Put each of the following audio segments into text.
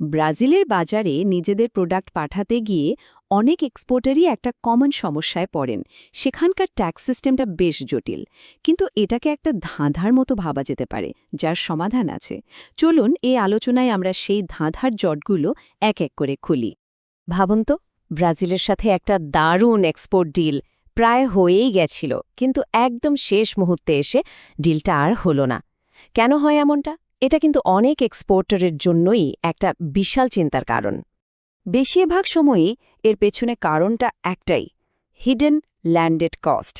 ব্রাজিলের বাজারে নিজেদের প্রোডাক্ট পাঠাতে গিয়ে অনেক এক্সপোর্টারই একটা কমন সমস্যায় পড়েন। সেখানকার ট্যাক্স সিস্টেমটা বেশ জটিল। কিন্তু এটাকে একটা ধাঁধার মতো ভাবা যেতে পারে, যার সমাধান আছে। চলুন এই আলোচনায় আমরা সেই ধাঁধার জটগুলো এক এক করে খুলি। ভাবুন তো, ব্রাজিলের সাথে একটা দারুণ এক্সপোর্ট ডিল প্রায় হয়েই গেছিল, কিন্তু একদম শেষ মুহূর্তে এসে ডিলটা আর হলো না। কেন হয় এমনটা? এটা কিন্তু অনেক এক্সপোর্টারের জন্যই একটা বিশাল চিন্তার কারণ। বেশিরভাগ সময়ই এর পেছনে কারণটা একটাই হিডেন ল্যান্ডেড কস্ট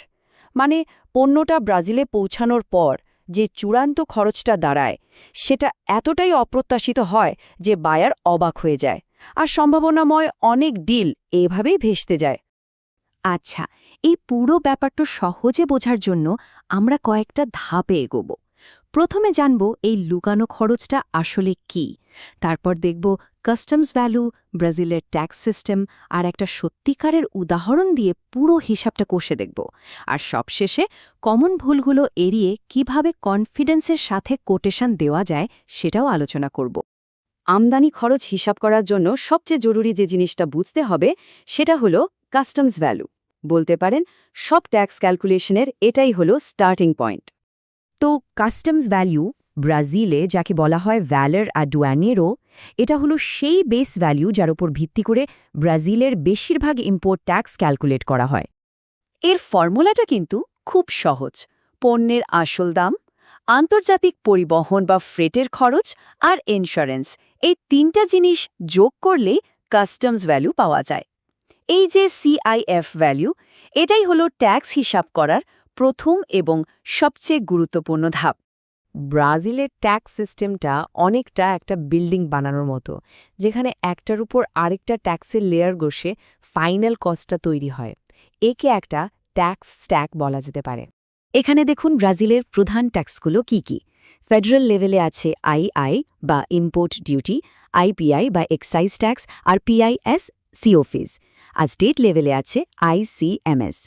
মানে পণ্যটা ব্রাজিলে পৌঁছানোর পর যে চূড়ান্ত খরচটা দাঁড়ায়, সেটা এতটাই অপ্রত্যাশিত হয় যে বায়ার অবাক হয়ে যায় আর সম্ভাবনাময় অনেক ডিল এভাবেই ভেসতে যায়। আচ্ছা এই পুরো ব্যাপারটা সহজে বোঝার জন্য আমরা কয়েকটা ধাপে এগোব। প্রথমে জানব এই লুকানো খরচটা আসলে কি। তারপর দেখব কাস্টমস ভ্যালু, ব্রাজিলের ট্যাক্স সিস্টেম আর একটা সত্যিকারের উদাহরণ দিয়ে পুরো হিসাবটা কষে দেখব। আর সবশেষে কমন ভুলগুলো এড়িয়ে কীভাবে কনফিডেন্সের সাথে কোটেশন দেওয়া যায় সেটাও আলোচনা করব। আমদানি খরচ হিসাব করার জন্য সবচেয়ে জরুরি যে জিনিসটা বুঝতে হবে সেটা হলো কাস্টমস ভ্যালু। বলতে পারেন, সব ট্যাক্স ক্যালকুলেশনের এটাই হলো স্টার্টিং পয়েন্ট। তো কাস্টমস ভ্যালু ব্রাজিলে যাকে বলা হয় ভ্যালার অ্যাডুয়ানেরো, এটা হলো সেই বেস ভ্যালু যার উপর ভিত্তি করে ব্রাজিলের বেশিরভাগ ইম্পোর্ট ট্যাক্স ক্যালকুলেট করা হয়। এর ফর্মুলাটা কিন্তু খুব সহজ। পণ্যের আসল দাম, আন্তর্জাতিক পরিবহন বা ফ্রেটের খরচ আর ইন্স্যুরেন্স এই তিনটা জিনিস যোগ করলে কাস্টমস ভ্যালু পাওয়া যায়। এই যে সিআইএফ ভ্যালু, এটাই হলো ট্যাক্স হিসাব করার প্রথম এবং সবচেয়ে গুরুত্বপূর্ণ ধাপ। ব্রাজিলের ট্যাক্স সিস্টেমটা অনেকটা একটা বিল্ডিং বানানোর মতো, যেখানে একটার উপর আরেকটা ট্যাক্সের লেয়ার বসে ফাইনাল কস্টটা তৈরি হয়। একে একটা ট্যাক্স স্ট্যাক বলা যেতে পারে। এখানে দেখুন ব্রাজিলের প্রধান ট্যাক্সগুলো কি কি। ফেডারেল লেভেলে আছে আইআই বা ইম্পোর্ট ডিউটি আইপিআই বা এক্সাইজ ট্যাক্স আর পিআইএস সিওফিস আর স্টেট লেভেলে আছে আইসিএমএস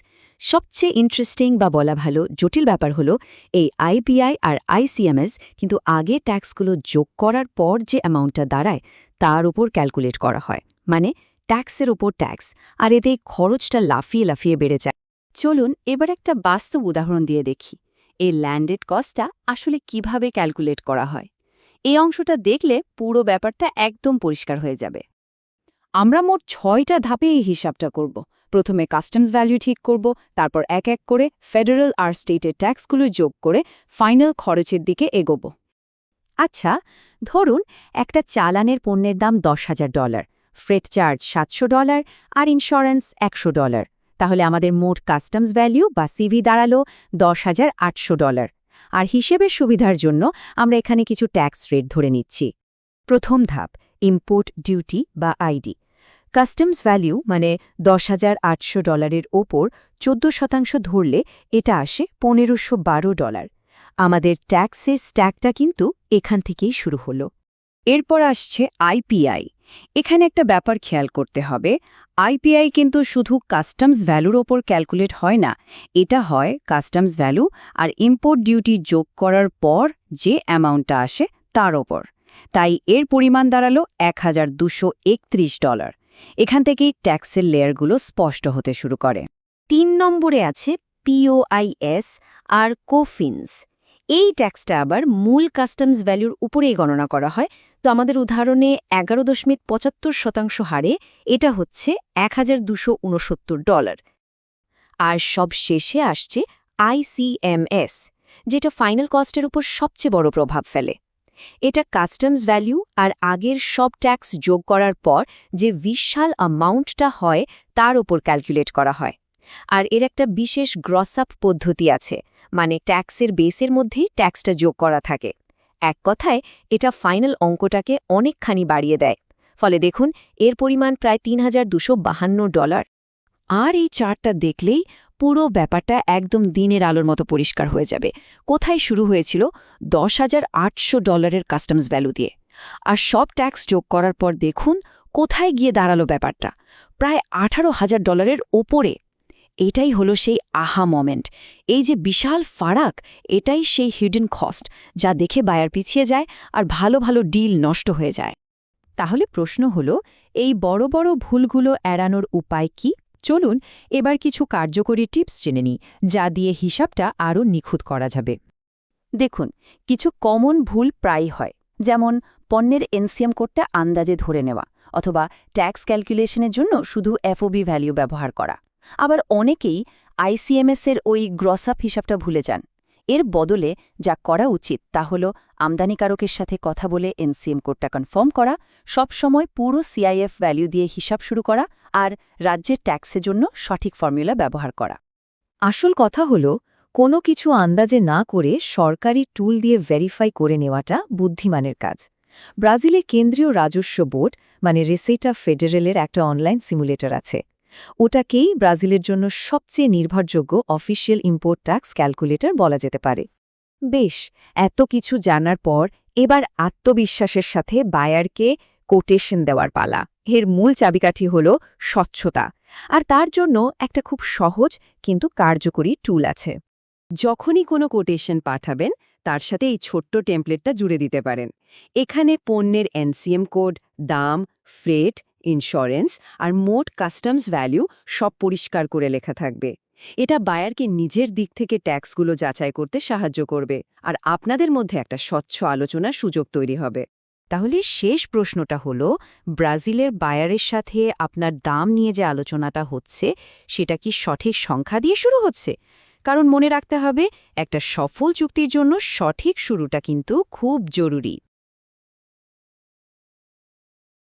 সবচেয়ে ইন্টারেস্টিং বা বলা ভালো জটিল ব্যাপার হলো এই আইপিআই আর আইসিএমএস কিন্তু আগে ট্যাক্সগুলো যোগ করার পর যে অ্যামাউন্টটা দাঁড়ায়, তার উপর ক্যালকুলেট করা হয়। মানে ট্যাক্সের উপর ট্যাক্স, আর এতে খরচটা লাফিয়ে লাফিয়ে বেড়ে যায়। চলুন এবার একটা বাস্তব উদাহরণ দিয়ে দেখি। এই ল্যান্ডেড কস্টটা আসলে কীভাবে ক্যালকুলেট করা হয়? এই অংশটা দেখলে পুরো ব্যাপারটা একদম পরিষ্কার হয়ে যাবে। আমরা মোট ছয়টা ধাপে এই হিসাবটা করব। প্রথমে কাস্টমস ভ্যালু ঠিক করব, তারপর এক এক করে ফেডারেল আর স্টেটের ট্যাক্সগুলো যোগ করে ফাইনাল খরচের দিকে এগোব। আচ্ছা ধরুন একটা চালানের পণ্যের দাম দশ হাজার ডলার ফ্রেট চার্জ সাতশো ডলার আর ইন্স্যুরেন্স একশো ডলার। তাহলে আমাদের মোট কাস্টমস ভ্যালু বা সিভি দাঁড়াল দশ হাজার আটশো ডলার। আর হিসেবের সুবিধার জন্য আমরা এখানে কিছু ট্যাক্স রেট ধরে নিচ্ছি। প্রথম ধাপ ইম্পোর্ট ডিউটি বা আইডি কাস্টমস ভ্যালু মানে দশ হাজার আটশো ডলারের ওপর চোদ্দ শতাংশ ধরলে এটা আসে পনেরোশো বারো ডলার। আমাদের ট্যাক্সের স্ট্যাকটা কিন্তু এখান থেকেই শুরু হলো। এরপর আসছে আইপিআই এখানে একটা ব্যাপার খেয়াল করতে হবে। আইপিআই কিন্তু শুধু কাস্টমস ভ্যালুর ওপর ক্যালকুলেট হয় না, এটা হয় কাস্টমস ভ্যালু আর ইম্পোর্ট ডিউটি যোগ করার পর যে অ্যামাউন্টটা আসে তার ওপর। তাই এর পরিমাণ দাঁড়াল এক ডলার। এখান থেকেই ট্যাক্সের লেয়ারগুলো স্পষ্ট হতে শুরু করে। তিন নম্বরে আছে পিওআইএস আর কোফিন্স এই ট্যাক্সটা আবার মূল কাস্টমস ভ্যালুর উপরেই গণনা করা হয়। তো আমাদের উদাহরণে এগারো দশমিক পঁচাত্তর শতাংশ হারে এটা হচ্ছে এক ডলার। আর সব শেষে আসছে আইসিএমএস যেটা ফাইনাল কস্টের উপর সবচেয়ে বড় প্রভাব ফেলে। এটা কাস্টমস ভ্যালু আর আগের সব ট্যাক্স যোগ করার পর যে বিশাল অ্যামাউন্টটা হয়, তার ওপর ক্যালকুলেট করা হয়। আর এর একটা বিশেষ গ্রস আপ পদ্ধতি আছে মানে ট্যাক্সের বেসের মধ্যেই ট্যাক্সটা যোগ করা থাকে। এক কথায়, এটা ফাইনাল অঙ্কটাকে অনেকখানি বাড়িয়ে দেয়। ফলে দেখুন, এর পরিমাণ প্রায় তিন ডলার। আর এই চার্টটা দেখলেই পুরো ব্যাপারটা একদম দিনের আলোর মতো পরিষ্কার হয়ে যাবে। কোথায় শুরু হয়েছিল? দশ হাজার আটশো ডলারের কাস্টমস ভ্যালু দিয়ে। আর সব ট্যাক্স যোগ করার পর দেখুন, কোথায় গিয়ে দাঁড়াল ব্যাপারটা। প্রায় আঠারো হাজার ডলারের ওপরে। এটাই হলো সেই আহা মোমেন্ট। এই যে বিশাল ফারাক, এটাই সেই হিডেন কস্ট, যা দেখে বায়ার পিছিয়ে যায় আর ভালো ভালো ডিল নষ্ট হয়ে যায়। তাহলে প্রশ্ন হল, এই বড় বড় ভুলগুলো এড়ানোর উপায় কি? চলুন এবার কিছু কার্যকরী টিপস জেনে নিই, যা দিয়ে হিসাবটা আরও নিখুঁত করা যাবে। দেখুন, কিছু কমন ভুল প্রায় হয়, যেমন পণ্যের এনসিএম কোডটা আন্দাজে ধরে নেওয়া অথবা ট্যাক্স ক্যালকুলেশনের জন্য শুধু এফওবি ভ্যালিউ ব্যবহার করা। আবার অনেকেই আইসিএমএস এর ওই গ্রসআপ হিসাবটা ভুলে যান। এর বদলে যা করা উচিত তা হল আমদানিকারকের সাথে কথা বলে এনসিএম কোডটা কনফার্ম করা, সবসময় পুরো সিআইএফ ভ্যালু দিয়ে হিসাব শুরু করা আর রাজ্যের ট্যাক্সের জন্য সঠিক ফর্মুলা ব্যবহার করা। আসল কথা হল, কোনো কিছু আন্দাজে না করে সরকারি টুল দিয়ে ভেরিফাই করে নেওয়াটা বুদ্ধিমানের কাজ। ব্রাজিলে কেন্দ্রীয় রাজস্ব বোর্ড মানে রেসেটা ফেডারেলের একটা অনলাইন সিমুলেটর আছে ওটাকেই ব্রাজিলের জন্য সবচেয়ে নির্ভরযোগ্য অফিসিয়াল ইম্পোর্ট ট্যাক্স ক্যালকুলেটর বলা যেতে পারে। বেশ, এত কিছু জানার পর এবার আত্মবিশ্বাসের সাথে বায়ারকে কোটেশন দেওয়ার পালা। এর মূল চাবিকাঠি হল স্বচ্ছতা। আর তার জন্য একটা খুব সহজ কিন্তু কার্যকরী টুল আছে। যখনই কোনো কোটেশন পাঠাবেন, তার সাথে এই ছোট্ট টেমপ্লেটটা জুড়ে দিতে পারেন। এখানে পণ্যের এনসিএম কোড, দাম, ফ্রেট ইন্স্যুরেন্স আর মোট কাস্টমস ভ্যালু সব পরিষ্কার করে লেখা থাকবে। এটা বায়ারকে নিজের দিক থেকে ট্যাক্সগুলো যাচাই করতে সাহায্য করবে আর আপনাদের মধ্যে একটা স্বচ্ছ আলোচনার সুযোগ তৈরি হবে। তাহলে শেষ প্রশ্নটা হলো, ব্রাজিলের বায়ারের সাথে আপনার দাম নিয়ে যে আলোচনাটা হচ্ছে, সেটা কি সঠিক সংখ্যা দিয়ে শুরু হচ্ছে? কারণ মনে রাখতে হবে, একটা সফল চুক্তির জন্য সঠিক শুরুটা কিন্তু খুব জরুরি।